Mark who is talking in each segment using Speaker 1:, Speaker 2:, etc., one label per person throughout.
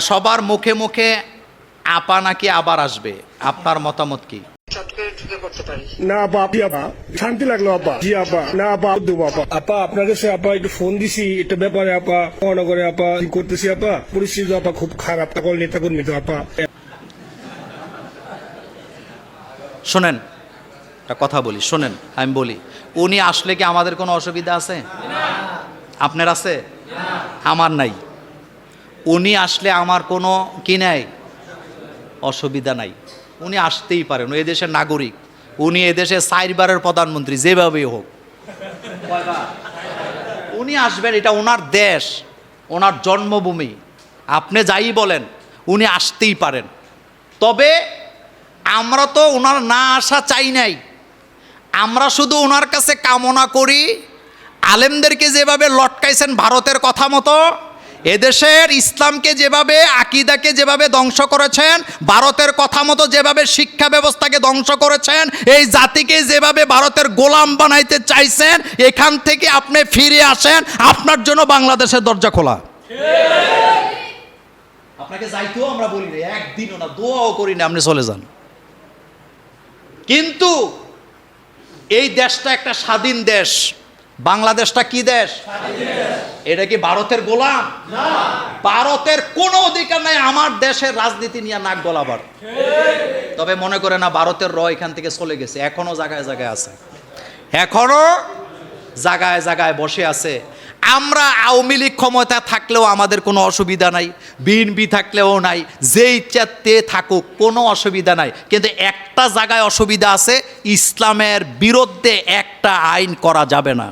Speaker 1: সবার মুখে মুখে আপা নাকি আবার আসবে? আপনার মতামত কি?
Speaker 2: না আপা আপা। শান্তি লাগল আপা। জি আপা। না আপা দেবো আপা। আপা আপনার কাছে আপা একটু ফোন দিছি। এটা ব্যাপারে আপা করে আপা কি করতেছি আপা? পরিস্থিতি আপা খুব খারাপ। তখন নেতা কর্মী তো আপা।
Speaker 1: শোনেন একটা কথা বলি শোনেন আমি বলি উনি আসলে কি আমাদের কোনো অসুবিধা আছে? আপনার আছে? আমার নাই। উনি আসলে আমার কোনো কি নাই? অসুবিধা নাই। উনি আসতেই পারেন ও দেশের নাগরিক। উনি এদেশে চারবারের প্রধানমন্ত্রী, যেভাবেই হোক। উনি আসবেন, এটা ওনার দেশ, ওনার জন্মভূমি। আপনি যাই বলেন, উনি আসতেই পারেন। তবে আমরা তো ওনার না আসা চাই নাই। আমরা শুধু ওনার কাছে কামনা করি, আলেমদেরকে যেভাবে লটকাইছেন ভারতের কথা মতো এদেশের ইসলামকে যেভাবে, আকিদাকে যেভাবে ধ্বংস করেছেন, ভারতের কথা মতো যেভাবে শিক্ষা ব্যবস্থাকে ধ্বংস করেছেন, এই জাতিকে যেভাবে ভারতের গোলাম বানাইতে চাইছেন, এখান থেকে আপনি ফিরে আসেন, আপনার জন্য বাংলাদেশের দরজা খোলা। আপনাকে যাইতেও আমরা বলি না একদিনও না, দোয়াও করি না আপনি চলে যান। কিন্তু এই দেশটা একটা স্বাধীন দেশ। বাংলাদেশটা কি দেশ? এটা কি ভারতের গোলাম? ভারতের কোনো অধিকার নাই আমার দেশের রাজনীতি নিয়ে নাক গলাবার। তবে মনে করে না ভারতের র এখান থেকে চলে গেছে এখনও জায়গায় জায়গায় আছে। এখনও জায়গায় জায়গায় বসে আছে। আমরা আওয়ামী লীগ ক্ষমতা থাকলেও আমাদের কোনো অসুবিধা নাই বিএনপি থাকলেও নাই যে ইচ্ছাতে থাকুক কোনো অসুবিধা নাই। কিন্তু একটা জায়গায় অসুবিধা আছে ইসলামের বিরুদ্ধে একটা আইন করা যাবে না।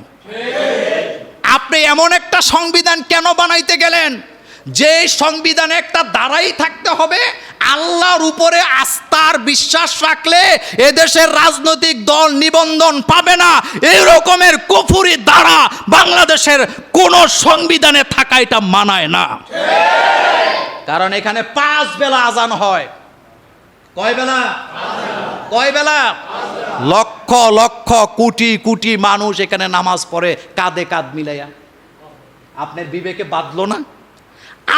Speaker 1: আপনি এমন একটা সংবিধান কেন বানাইতে গেলেন? যে সংবিধানে একটা দ্বারাই থাকতে হবে, আল্লাহর উপরে আস্থার বিশ্বাস রাখলে এদেশের রাজনৈতিক দল নিবন্ধন পাবে না। এই রকমের কুফুরি দ্বারা বাংলাদেশের কোন সংবিধানে থাকা এটা মানায় না। কারণ এখানে পাঁচ বেলা আজান হয়। কয় বেলা কয় বেলা লক্ষ লক্ষ কোটি কোটি মানুষ এখানে নামাজ পড়ে কাঁধে কাঁধ মিলাইয়া। আপনার বিবেকে বাঁধলো না?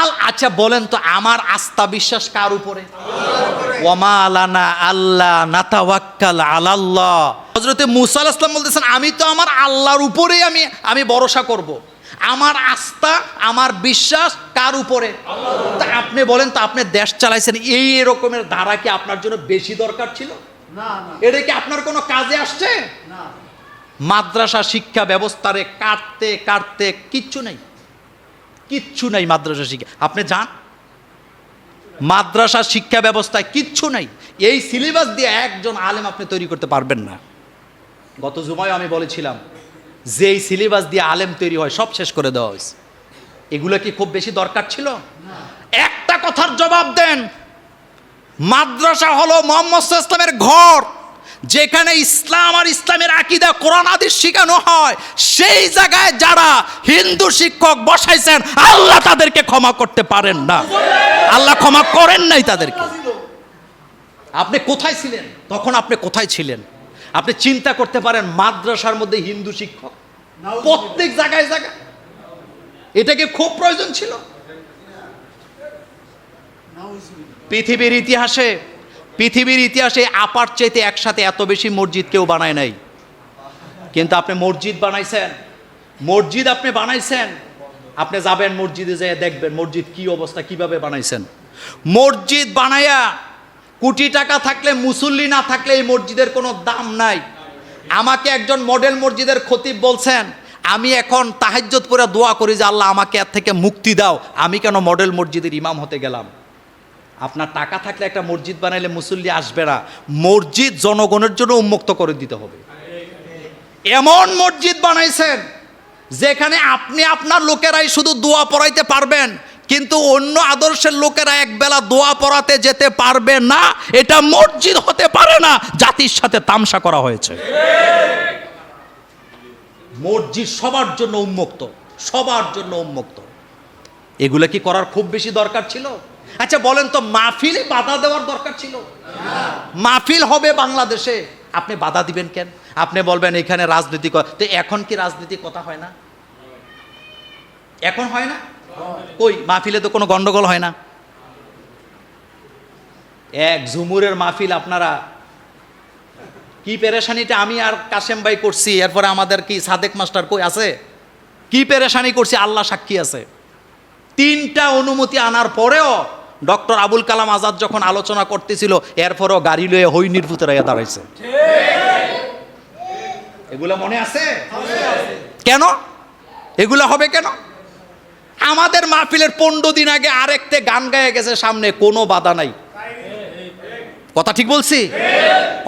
Speaker 1: আল আচ্ছা বলেন তো আমার আস্থা বিশ্বাস কার উপরে? ওয়ামা আলানা আল্লাহ নাতাওয়াক্কাল আলাল্লাহ। হজরতে মুসা সালাম বলতেছেন আমি তো আমার আল্লাহর উপরেই আমি আমি ভরসা করব। আমার আস্থা আমার বিশ্বাস কার উপরে? তা আপনি বলেন তো আপনি দেশ চালাইছেন এই এরকমের ধারা কি আপনার জন্য বেশি দরকার ছিল? এটা কি আপনার কোনো কাজে আসছে? মাদ্রাসা শিক্ষা ব্যবস্থারে কাটতে কাটতে কিচ্ছু নেই। কিচ্ছু নাই মাদ্রাসা শিক্ষা। আপনি যান। মাদ্রাসা শিক্ষা ব্যবস্থায় কিচ্ছু নাই। এই সিলেবাস দিয়ে একজন আলেম আপনি তৈরি করতে পারবেন না। গত জুমায় আমি বলেছিলাম যে এই সিলেবাস দিয়ে আলেম তৈরি হয়, সব শেষ করে দেওয়া হয়েছে। এগুলো কি খুব বেশি দরকার ছিল? একটা কথার জবাব দেন। মাদ্রাসা হলো মোহাম্মদ ইসলামের ঘর, যেখানে ইসলাম আর ইসলামের আকিদা কোরআন আদিস শেখানো হয়। সেই জায়গায় যারা হিন্দু শিক্ষক বসাইছেন, আল্লাহ তাদেরকে ক্ষমা করতে পারেন না। আল্লাহ ক্ষমা করেন নাই তাদেরকে। আপনি কোথায় ছিলেন? তখন আপনি কোথায় ছিলেন? আপনি চিন্তা করতে পারেন মাদ্রাসার মধ্যে হিন্দু শিক্ষক। প্রত্যেক জায়গায় জায়গায়। এটাকে খুব প্রয়োজন ছিল? পৃথিবীর ইতিহাসে পৃথিবীর ইতিহাসে আপার চাইতে একসাথে এত বেশি মসজিদ কেউ বানায় নাই। কিন্তু আপনি মসজিদ বানাইছেন। মসজিদ আপনি বানাইছেন। আপনি যাবেন মসজিদে যেয়ে দেখবেন মসজিদ কি অবস্থা কীভাবে বানাইছেন। মসজিদ বানায়া কোটি টাকা থাকলে, মুসল্লি না থাকলে এই মসজিদের কোনো দাম নাই। আমাকে একজন মডেল মসজিদের খতিব বলছেন, আমি এখন তাহাজ্জত করে দোয়া করি যে আল্লাহ আমাকে এর থেকে মুক্তি দাও। আমি কেন মডেল মসজিদের ইমাম হতে গেলাম? আপনার টাকা থাকলে একটা মসজিদ বানাইলে মুসল্লি আসবে না। মসজিদ জনগণের জন্য উন্মুক্ত করে দিতে হবে। এমন মসজিদ বানাইছেন, যেখানে আপনি আপনার লোকেরাই শুধু দোয়া পড়াইতে পারবেন কিন্তু অন্য আদর্শের লোকেরা একবেলা দোয়া পড়াতে যেতে পারবে না, এটা মসজিদ হতে পারে না, জাতির সাথে তামসা করা হয়েছে। মসজিদ সবার জন্য উন্মুক্ত, সবার জন্য উন্মুক্ত। এগুলো কি করার খুব বেশি দরকার ছিল? আচ্ছা বলেন তো, মাহফিলে বাধা দেওয়ার দরকার ছিল? মাহফিল হবে বাংলাদেশে। আপনি বাধা দিবেন কেন? আপনি বলবেন, এখানে রাজনীতি তো এখন কি রাজনীতি কথা হয় না? এখন হয় না? কই, মাহফিলে তো কোনো গন্ডগোল হয় না। এক ঝুমুরের মাহফিল আপনারা, কি পেরেশানিটা আমি আর কাশেম ভাই করছি, এরপরে আমাদের কি সাদেক মাস্টার কই আছে? কি পেরেশানি করছি, আল্লাহ সাক্ষী আছে। তিনটা অনুমতি আনার পরেও ডক্টর আবুল কালাম আজাদ যখন আলোচনা করতেছিল, এরপরও গাড়ি লয়ে হই নির্ভূত রাইয়া দাঁড়াইছে। এগুলো মনে আছে? কেন? এগুলো হবে কেন? আমাদের মাহফিলের পনেরো দিন আগে আরেকতে গান গায়ে গেছে, সামনে কোনো বাধা নাই। কথা ঠিক বলছি?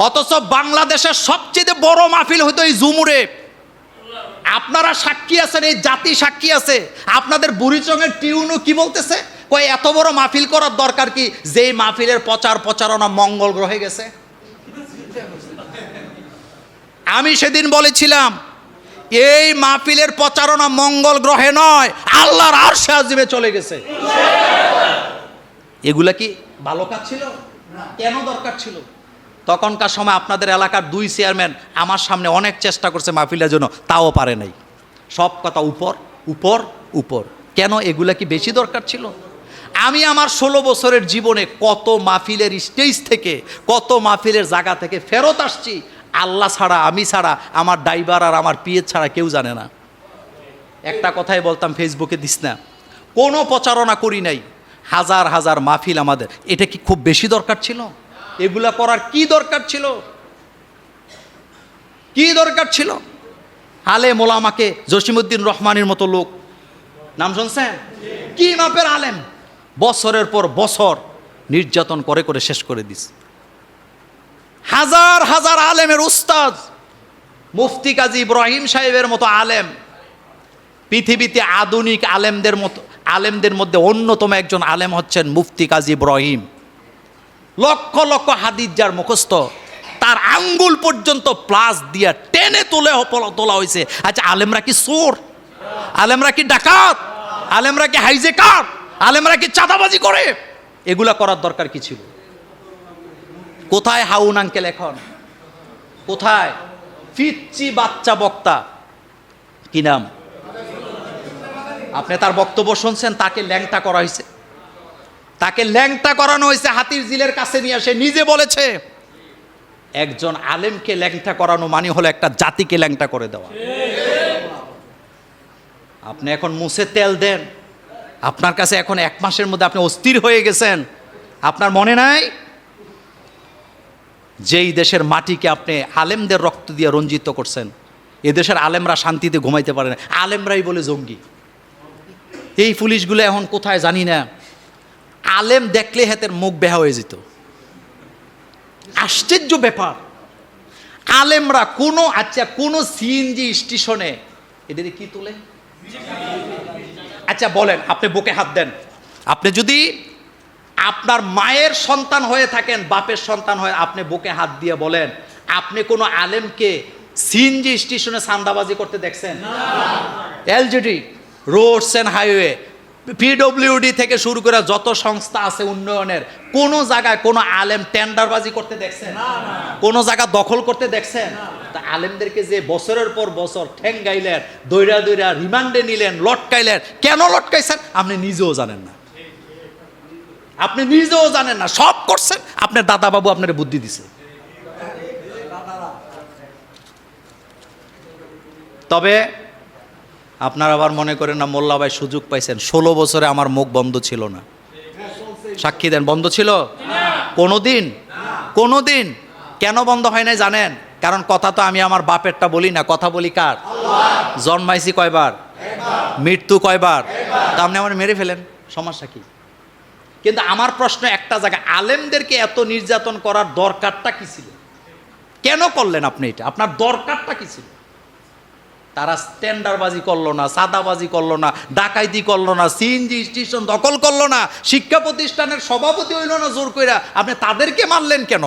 Speaker 1: অথচ বাংলাদেশের সবচেয়ে বড় মাহফিল হতো এই জুমুরে আপনারা সাক্ষী আছেন, এই জাতি সাক্ষী আছে। আপনাদের বুড়িচঙের টিউনও কি বলতেছে? কয়, এত বড় মাহফিল করার দরকার কি? যেই মাহফিলের প্রচার প্রচারণা মঙ্গল গ্রহে গেছে। আমি সেদিন বলেছিলাম এই মাহফিলের প্রচারণা মঙ্গল গ্রহে নয়, আল্লাহর আর সাজিবে চলে গেছে। এগুলা কি ভালো কাজ ছিল? কেন দরকার ছিল? তখনকার সময় আপনাদের এলাকার দুই চেয়ারম্যান আমার সামনে অনেক চেষ্টা করছে মাহফিলের জন্য, তাও পারে নাই। সব কথা উপর উপর উপর। কেন এগুলা কি বেশি দরকার ছিল? আমি আমার ষোলো বছরের জীবনে কত মাহফিলের স্টেজ থেকে, কত মাহফিলের জায়গা থেকে ফেরত আসছি আল্লাহ ছাড়া, আমি ছাড়া, আমার ড্রাইভার আর আমার পিএ ছাড়া কেউ জানে না। একটা কথাই বলতাম, ফেসবুকে দিস না। কোনো প্রচারণা করি নাই। হাজার হাজার মাহফিল আমাদের। এটা কি খুব বেশি দরকার ছিল? এগুলা করার কি দরকার ছিল? কি দরকার ছিল? আলে মোলামাকে জসিমুদ্দিন রহমানের মতো লোক। নাম শুনছেন? কি মাপের আলেম? বছরের পর বছর নির্যাতন করে করে শেষ করে দিস। হাজার হাজার আলেমের উস্তাদ, মুফতি কাজী ইব্রাহিম সাহেবের মতো আলেম, পৃথিবীতে আধুনিক আলেমদের মতো, আলেমদের মধ্যে অন্যতম একজন আলেম হচ্ছেন মুফতি কাজী ইব্রাহিম। লক্ষ লক্ষ হাদিস যার মুখস্থ, তার আঙ্গুল পর্যন্ত প্লাস দিয়া টেনে তুলে তোলা হয়েছে আচ্ছা আলেমরা কি সোর আলেমরা কি ডাকাত? আলেমরা কি হাইজেকার? আলেমরা কি চাঁদাবাজি করে? এগুলা করার দরকার কি ছিল? কোথায় হাউন আঙ্কেল এখন? কোথায়? ফিচ্ছি বাচ্চা বক্তা। কি নাম? আপনি তার বক্তব্য শুনছেন, তাকে ল্যাংটা করা হয়েছে। তাকে ল্যাংটা করানো হয়েছে হাতির জিলের কাছে নিয়ে আসে নিজে বলেছে, একজন আলেমকে ল্যাংটা করানো মানে হলো একটা জাতিকে ল্যাংটা করে দেওয়া। আপনি এখন মুছে তেল দেন। আপনার কাছে এখন এক মাসের মধ্যে আপনি অস্থির হয়ে গেছেন। আপনার মনে নাই? যেই দেশের মাটিকে আপনি আলেমদের রক্ত দিয়ে রঞ্জিত করছেন, এ দেশের আলেমরা শান্তিতে ঘুমাইতে পারে না। আলেমরাই বলে জঙ্গি। এই পুলিশগুলো এখন কোথায় জানি না। আলেম দেখলে হাতের মুখ বেহা হয়ে যেত। আশ্চর্য ব্যাপার। আলেমরা কোনো আচ্ছা কোনো সিএনজি স্টেশনে এদের কি তোলে? আচ্ছা বলেন, আপনি বুকে হাত দেন। আপনি যদি আপনার মায়ের সন্তান হয়ে থাকেন, বাপের সন্তান হয়ে আপনি বুকে হাত দিয়ে বলেন, আপনি কোনো আলেমকে সিএনজি স্টেশনে সান্দাবাজি করতে দেখছেন? LGD, roads and highway, PWD থেকে শুরু করে যত সংস্থা আছে উন্নয়নের, কোনো জায়গায় কোনো আলেম টেন্ডারবাজি করতে দেখছেন? কোনো জায়গা দখল করতে দেখছেন? তা আলেমদেরকে যে বছরের পর বছর ঠ্যাং গাইলেন দৈরা দৈরা রিমান্ডে নিলেন, লটকাইলেন, কেন লটকাইছেন আপনি নিজেও জানেন না। আপনি নিজেও জানেন না, সব করছেন। আপনার দাদা বাবু আপনার বুদ্ধি দিছে। তবে আপনারা আবার মনে করেন না, মোল্লা ভাই সুযোগ পাইছেন। ষোলো বছরে আমার মুখ বন্ধ ছিল না। সাক্ষী দেন, বন্ধ ছিল? কোনো দিন কোনো দিন কেন বন্ধ হয় নাই জানেন? কারণ কথা তো আমি আমার বাপেরটা বলি না, কথা বলি কার? জন্মাইছি কয়বার? মৃত্যু কয়বার? তা আপনি আমার মেরে ফেলেন, সমস্যা কি? কিন্তু আমার প্রশ্ন একটা জায়গায়, আলেমদেরকে এত নির্যাতন করার দরকারটা কী ছিল? কেন করলেন আপনি এটা? আপনার দরকারটা কী ছিল? তারা স্ট্যান্ডারবাজি করল না, সাদাবাজি করল না, ডাকাইতি করল না, সিএনজি স্টেশন দখল করল না, শিক্ষা প্রতিষ্ঠানের সভাপতি হইল না জোর কইরা। আপনি তাদেরকে মারলেন কেন?